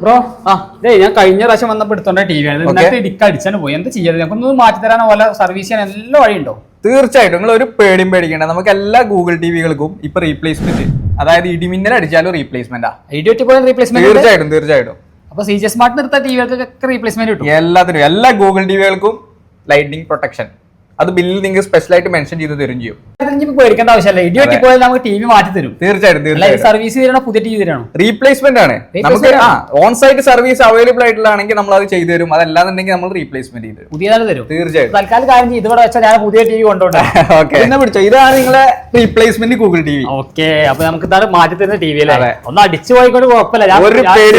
Bro ആ day ഞാൻ കഴിഞ്ഞ പ്രാവശ്യം വന്നപ്പോൾ എടുത്തോണ്ട ടി വി ആണ് ഇന്നത്തെ ഇടിക്ക് അടിച്ചാണ് പോയി. എന്താ ചെയ്യാതെ ഞങ്ങൾക്കൊന്ന് മാറ്റി തരാനോ? വല്ല സർവീസ് ചെയ്യാൻ എല്ലാ വഴിയുണ്ടോ തീർച്ചയായിട്ടും. നിങ്ങൾ ഒരു പേടിയും പേടിക്കേണ്ട. നമുക്ക് എല്ലാ ഗൂഗിൾ ടി വികൾക്കും ഇപ്പൊ റീപ്ലേസ്മെന്റ് അതായത് ഇടിമിന്നൽ അടിച്ചാലും റീപ്ലേസ്മെന്റാ പോയ റീപ്ലേസ്മെന്റ് തീർച്ചയായിട്ടും തീർച്ചയായിട്ടും. അപ്പൊ സി ജി സ്മാർട്ട് നിർത്ത ടി വികൾക്കൊക്കെ റീപ്ലേസ്മെന്റ് കിട്ടും. എല്ലാത്തിനും എല്ലാ ഗൂഗിൾ ടി വികൾക്കും ലൈറ്റിംഗ് പ്രൊട്ടക്ഷൻ അത് ബില്ലിൽ നിങ്ങൾക്ക് സ്പെഷ്യലായിട്ട് മെൻഷൻ ചെയ്ത് തരും ചെയ്യും. പേടിക്കേണ്ട ആവശ്യമല്ല. വെട്ടി പോയാൽ നമുക്ക് ടി വി മാറ്റി തരും. തീർച്ചയായിട്ടും സർവീസ് തരണോ പുതിയ ടി വി തരണോ റീപ്ലേസ്മെന്റ് ആണ് നമുക്ക് ആ ഓൺ സൈറ്റ് സർവീസ് അവൈലബിൾ ആയിട്ടുള്ളതാണെങ്കിൽ നമ്മൾ അത് ചെയ്തു തരും. അതല്ലാന്നുണ്ടെങ്കിൽ നമ്മൾ റീപ്ലേസ്മെന്റ് ചെയ്ത് തരും. പുതിയതാണ് തരും. തീർച്ചയായിട്ടും. തൽക്കാലം കാര്യം ചെയ്ത് ഇവിടെ വെച്ചാൽ ഞാൻ പുതിയ ടി വി ഓക്കെ പിന്നെ പിടിച്ചോ. ഇതാണ് നിങ്ങളെ replacement Google T V okay അപ്പൊ നമുക്ക് ഇതാണ് മാറ്റി തരുന്ന ടി വി അല്ലേ ഒന്ന് അടിച്ചു പോയിക്കൊണ്ട് കുഴപ്പമില്ല. ഞാൻ- ഒരു പേര്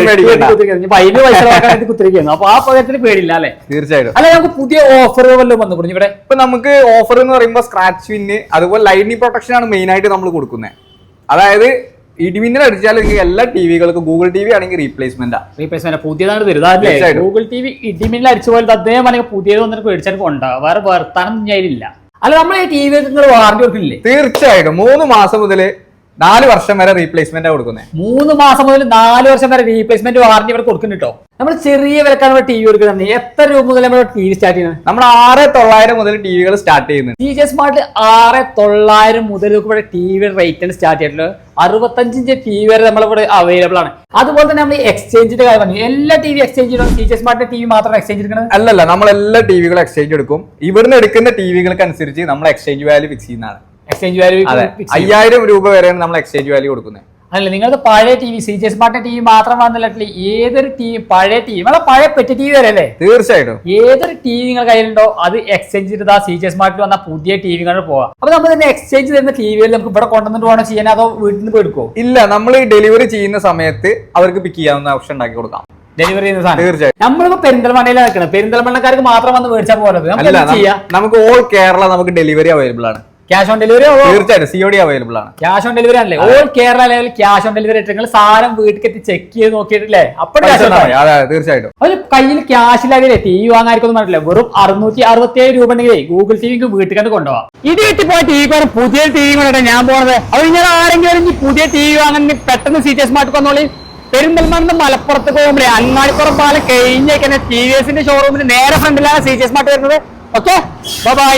കുത്തിരിക്കുന്നു. അപ്പൊ ആ പകരത്തിന് പേടില്ല അല്ലേ? തീർച്ചയായിട്ടും. അല്ല നമുക്ക് പുതിയ ഓഫറുകൾ വല്ലതും വന്നു. ഇവിടെ ഇപ്പൊ നമുക്ക് ഓഫർ എന്ന് പറയുമ്പോൾ സ്ക്രാച്ച് വിന്ന് അതുപോലെ ലൈറ്റിംഗ് പ്രൊട്ടക്ഷൻ ആണ് മെയിൻ ആയിട്ട് നമ്മൾ കൊടുക്കുന്നത് അതായത് ഇടിമിന്നൽ അടിച്ചാൽ നിങ്ങൾക്ക് എല്ലാ ടിവികൾക്കും ഗൂഗിൾ ടി വി ആണെങ്കിൽ റീപ്ലേസ്മെന്റ് റീപ്ലേസ്മെന്റ് പുതിയതാണ് തരുന്നത്. ഗൂഗിൾ ടി വി ഇടിമിന്നൽ അടിച്ച പോയത് അദ്ദേഹം അല്ലെങ്കിൽ പുതിയത് വന്നിട്ട് മേടിച്ചാൽ ഉണ്ടാവും വേറെ വർത്താനം ഞാനില്ല അല്ല നമ്മൾ ഈ ടി വി വാറണ്ടി കൊടുക്കില്ലേ? തീർച്ചയായിട്ടും. മൂന്ന് മാസം മുതൽ നാല് വർഷം വരെ റീപ്ലേസ്മെന്റ് കൊടുക്കുന്നത് മൂന്ന് മാസം മുതൽ നാല് വർഷം വരെ റീപ്ലേസ്മെന്റ് വാറണ്ടി ഇവിടെ കൊടുക്കുന്നുണ്ട് കേട്ടോ നമ്മൾ ചെറിയ വിലക്കാണ് ടി വി എടുക്കുന്നത് എത്ര രൂപ മുതൽ നമ്മൾ ടി വി സ്റ്റാർട്ട് ചെയ്യുന്നത് നമ്മൾ ആറ് തൊള്ളായിരം മുതൽ ടി വികൾ സ്റ്റാർട്ട് ചെയ്യുന്നത് ടി ജെ സ്മാർട്ട് ആറ് തൊള്ളായിരം മുതൽ ഇവിടെ ടി വി റേറ്റ് ആണ് സ്റ്റാർട്ട് ചെയ്തിട്ടുള്ളത് അറുപത്തഞ്ചിന്റെ ടി വി വരെ നമ്മളിവിടെ അവൈലബിൾ ആണ് അതുപോലെ തന്നെ നമ്മൾ എക്സ്ചേഞ്ചിന്റെ കാര്യം പറഞ്ഞു എല്ലാ ടി വി എക്സ്ചേഞ്ച് ചെയ്യണം ടി ജെ സ്മാർട്ടിന്റെ ടി വി മാത്രം എക്സ്ചേഞ്ച് എടുക്കുന്നത് അല്ലല്ല നമ്മൾ എല്ലാ ടി വികളും എക്സ്ചേഞ്ച് എടുക്കും ഇവിടുന്ന് എടുക്കുന്ന ടി വികൾക്ക് അനുസരിച്ച് നമ്മൾ എക്സ്ചേഞ്ച് വാല്യൂ ഫിക്സ് ചെയ്യുന്നതാണ് എക്സ്ചേഞ്ച് വാല്യൂ അതെ അയ്യായിരം രൂപ വരെയാണ് നമ്മൾ എക്സ്ചേഞ്ച് വാല്യൂ കൊടുക്കുന്നത് അല്ല നിങ്ങൾക്ക് പഴയ T V C J T V മാത്രം വന്നില്ല ഏതൊരു ടി പഴയ ടി വി നമ്മളെ പഴയ പെറ്റ് ടി വി വരെ അല്ലേ? തീർച്ചയായിട്ടും. ഏതൊരു ടി വി നിങ്ങളുടെ കയ്യിലുണ്ടോ അത് എക്സ്ചേഞ്ച് ചെയ്ത് ആ സി ജെ സ്മാർട്ടിൽ വന്ന പുതിയ ടി വി കണ്ട് പോവാം. അപ്പൊ നമ്മൾ തന്നെ എക്സ്ചേഞ്ച് ചെയ്യുന്ന ടി വിയിൽ നമുക്ക് ഇവിടെ കൊണ്ടുവന്നിട്ട് വേണം ചെയ്യാൻ അതോ വീട്ടിൽ നിന്ന് എടുക്കുമോ ഇല്ല നമ്മൾ ഈ ഡെലിവറി ചെയ്യുന്ന സമയത്ത് അവർക്ക് പിക്ക് ചെയ്യാവുന്ന ഓപ്ഷൻ ഉണ്ടാക്കി കൊടുക്കാം. ഡെലിവറി ചെയ്യുന്ന സാധനം? തീർച്ചയായും നമ്മളിപ്പോ പെരിന്തൽമണ്ണയിലാണ് നിൽക്കുന്നത് പെരിന്തൽമണ്ണക്കാർക്ക് മാത്രം വന്ന് മേടിച്ചാൽ പോലത് നമുക്ക് ഓൾ കേരള നമുക്ക് ഡെലിവറി അവൈലബിൾ ആണ്. ക്യാഷ് ഓൺ ഡെലിവറി തീർച്ചയായിട്ടും സിഒഡി അവൈലബിൾ ആണ്. ക്യാഷ് ഓൺ ഡെലിവറി ആണല്ലേ all Kerala level cash on delivery ആയിട്ട് നിങ്ങൾ സാധനം വീട്ടിൽ എത്തി ചെക്ക് ചെയ്ത് നോക്കിയിട്ടില്ലേ? അപ്പോൾ തീർച്ചയായിട്ടും. അത് കയ്യിൽ ക്യാഷ് ഇല്ലാതെ ടി വി വാങ്ങാനൊന്നും പറഞ്ഞില്ല വെറും അറുന്നൂറ്റി അറുപത്തി ഏഴ് രൂപ ഉണ്ടെങ്കിൽ ഗൂഗിൾ ടി വിക്ക് വീട്ടിൽ കണ്ട് കൊണ്ടുപോകാം ഇത് കിട്ടി പോയ ടി വി പുതിയ ടി വി കൊണ്ടാണ് ഞാൻ പോണത്. അത് ഇങ്ങനെ ആരെങ്കിലും പുതിയ ടി വി വാങ്ങാൻ പെട്ടെന്ന് സി ടി മാറ്റി വന്നോളി. പെരിന്തൽമണ്ണ മലപ്പുറത്ത് പോകുമ്പോഴേ അങ്ങാടിപ്പുറം പാലം കഴിഞ്ഞേക്കന്നെ ടി വി എസിന്റെ ഷോറൂമിന് നേരെ ഫ്രണ്ടിലാണ് സി ടി സ്മാർട്ട് വരുന്നത്. Okay bye